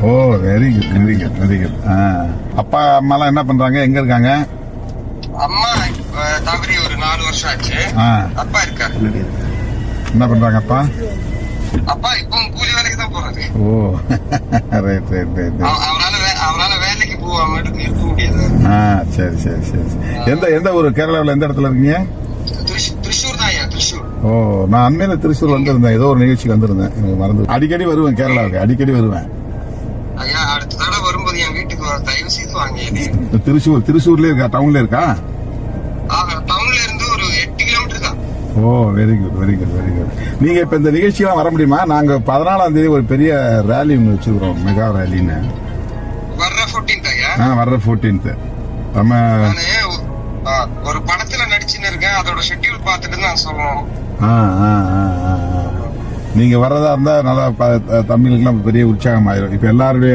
ஓ very good very good very good அப்பா அம்மாலாம் என்ன பண்றாங்க? எங்க இருக்காங்க? அம்மா தவறி ஒரு நாலு வருஷம் ஆச்சு. அப்பா இருக்காரு. என்ன பண்றாங்க அப்பா? அப்பா இப்போ கூலி வேலைக்கு தான் போறாரு. ஓ. ரைட் ரைட் ரைட் அவ- அவரால அவரால வேலைக்கு போகாம இருக்க இருக்க முடியாது. ஆ சரி சரி சரி. எந்த எந்த ஊர்? கேரளாவில் எந்த இடத்துல இருக்கீங்க? திருஷ்- ஓ நான் அண்மையில திருச்சூர் வந்திருந்தேன் ஏதோ ஒரு நிகழ்ச்சிக்கு வந்திருந்தேன். எனக்கு மறந்து அடிக்கடி வருவேன் கேரளாவுக்கு. அடிக்கடி வருவேன். ஐயா அடுத்த தடவை வரும்போது என் வீட்டுக்கு வர தயவு செய்து வாங்க என்னைய. திருச்சூர் திருச்சூர்லயே இருக்கா? டவுன்ல இருக்கா? ஆக, டவுன்ல இருந்து ஒரு எட்டு கிலோமீட்டர் தான். ஓ very good very good very good நீங்க இப்ப இந்த நிகழ்ச்சியெல்லாம் வர முடியுமா? நாங்க பதினாலாம் தேதி ஒரு பெரிய ரேலி ஒன்று வச்சிருக்கிறோம். மெகா ரேலின்னு வர்ற 14th ஐயா? ஆ வர்ற ஃபோர்டீன்த் நம்ம ஒரு படத்துல நடிச்சுன்னு இருக்கேன். அதோட ஷெட்யூல் பார்த்துட்டு நான் ஆ. நீங்க வர்றதா இருந்தா நல்லா ப- த- தமிழுக்கெல்லாம் பெரிய உற்சாகம் ஆயிரும் இப்ப எல்லாருடைய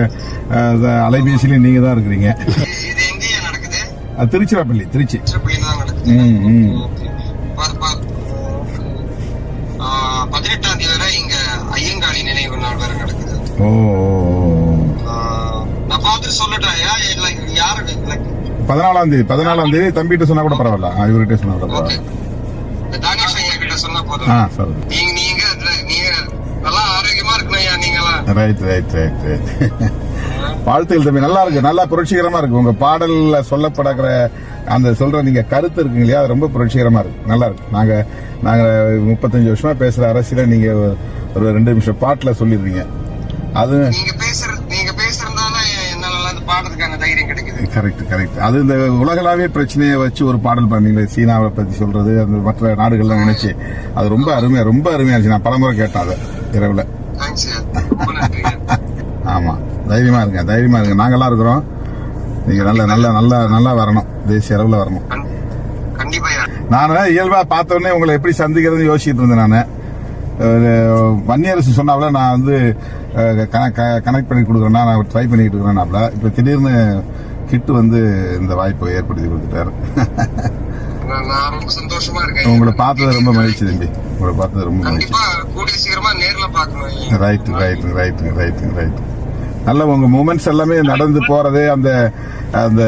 அலைபேசியிலும் நீங்க தான் இருக்கிறீங்க. திருச்சிராப்பள்ளி திருச்சி. ம், ம். பதினெட்டாம் தேதி வரை இங்க ஐயங்காளி நினைவு நாள் வேற நடக்குது. ஓ நான் பார்த்துட்டு சொல்லட்டேன் யாரு பதினாலாம் தேதி பதினாலாம் தேதி தம்பிகிட்ட சொன்னா கூட பரவாயில்ல. இவர்கிட்ட சொன்னா கூட பரவாயில்ல. சொன்னா போதும். நீங்க நீங்க அதுல நீங்க நல்லா ஆரோக்கியமா இருக்கணும் ஐயா நீங்களாம் ரைட் ரைட் ரைட் ரைட் வாழ்த்துக்கள் தம்பி நல்லா இருக்கு நல்லா புரட்சிகரமா இருக்கு. உங்க பாடல்ல சொல்லப்படுகிற அந்த சொல்ற நீங்க கருத்து இருக்குங்க இல்லையா அது ரொம்ப புரட்சிகரமா இருக்கு. நல்லா இருக்கு. நாங்க நாங்க முப்பத்தஞ்சு வருஷமா பேசுற அரசியல நீங்க ஒரு ரெண்டு நிமிஷம் பாட்டுல சொல்லிடுறீங்க. அது நீங்க பேசுறது பாடுறதுக்கான தைரியம் கிடைக்குது. கரெக்ட் கரெக்ட் அது இந்த உலகளாவிய பிரச்சனையை வச்சு ஒரு பாடல் பண்ணீங்களே சீனாவை பத்தி சொல்றது அந்த மற்ற நாடுகள்லாம் நினைச்சு. அது ரொம்ப அருமையா ரொம்ப அருமையா இருந்துச்சு. நான் பலமுறை கேட்டேன் அதை இரவுல. ஆமா. தைரியமா இருங்க தைரியமா இருங்க. நாங்கெல்லாம் இருக்கிறோம். நீங்க நல்ல நல்ல நல்லா நல்லா வரணும். தேசிய அளவுல வரணும். நான் இயல்பா பார்த்த உடனே உங்களை எப்படி சந்திக்கிறதுன்னு யோசிச்சுட்டு இருந்தேன் நான். வன்னியரசு சொன்னாப்ல நான் வந்து கனெக்ட் பண்ணி கொடுக்குறேன்னா நான் ட்ரை பண்ணிட்டு இருக்கிறேன்னாப்ல. இப்போ திடீர்னு கிட்டு வந்து இந்த வாய்ப்பை ஏற்படுத்தி கொடுத்துட்டாரு. உங்களை பார்த்தது ரொம்ப மகிழ்ச்சி தம்பி. உங்களை பார்த்தது ரொம்ப மகிழ்ச்சி. கண்டிப்பா கூடிய சீக்கிரமா நேர்ல பாக்கணும் ஐயா. Right right right right right நல்ல உங்க மூமெண்ட்ஸ் எல்லாமே நடந்து போறது அந்த அந்த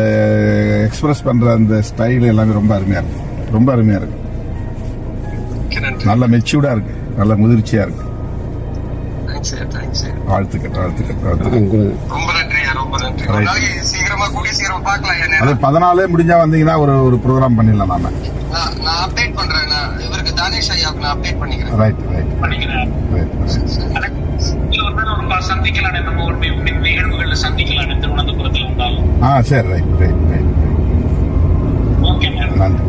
எக்ஸ்பிரஸ் பண்ற அந்த ஸ்டைல் எல்லாமே ரொம்ப அருமையா இருக்கு. ரொம்ப அருமையா இருக்கு. நல்ல மெச்சூர்டா இருக்கு. நல்ல முதிர்ச்சியா இருக்கு. வாழ்த்துக்கள் வாழ்த்துக்கள் வாழ்த்துக்கள். ரொம்ப நன்றி. ரொம்ப சீக்கிரமா கூடிய சீக்கிரம் பார்க்கலாம் அது பதினாலே முடிஞ்சா வந்தீங்கன்னா ஒரு ஒரு ப்ரோக்ராம் பண்ணிடலாம் நாம. நான் அப்டேட் பண்றேன் இவருக்கு தானேஷ் ஐயாவுக்கு நான் அப்டேட் பண்ணிக்கிறேன். ரைட் ரைட் பண்ணிக்கிறேன். சந்திக்கலாம். நம்ம ஒரு நிகழ்வுகள்ல சந்திக்கலாம். திருவனந்தபுரத்தில் இருந்தாலும் ஆ சரி ரைட் ரைட் ஓகே நன்றி.